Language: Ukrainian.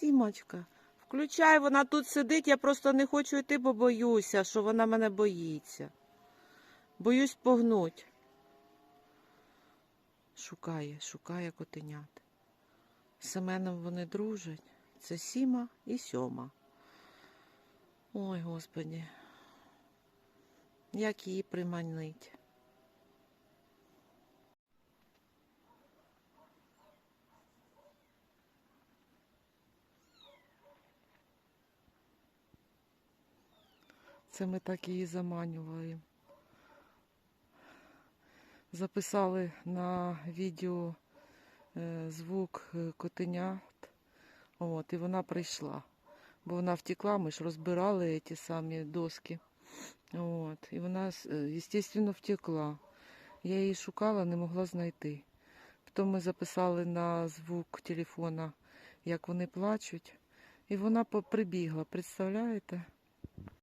Сімочка, включай, вона тут сидить, я просто не хочу йти, бо боюся, що вона мене боїться. Боюсь погнуть. Шукає, шукає котенят. З Семеном вони дружать. Це Сіма і Сьома. Ой, Господі. Як її приманить? Це ми так її заманювали. Записали на відео е, звук е, котенят. От, і вона прийшла. Бо вона втекла, ми ж розбирали ті самі доски. От, і вона, звісно, втекла. Я її шукала, не могла знайти. Потім ми записали на звук телефона, як вони плачуть. І вона прибігла, представляєте?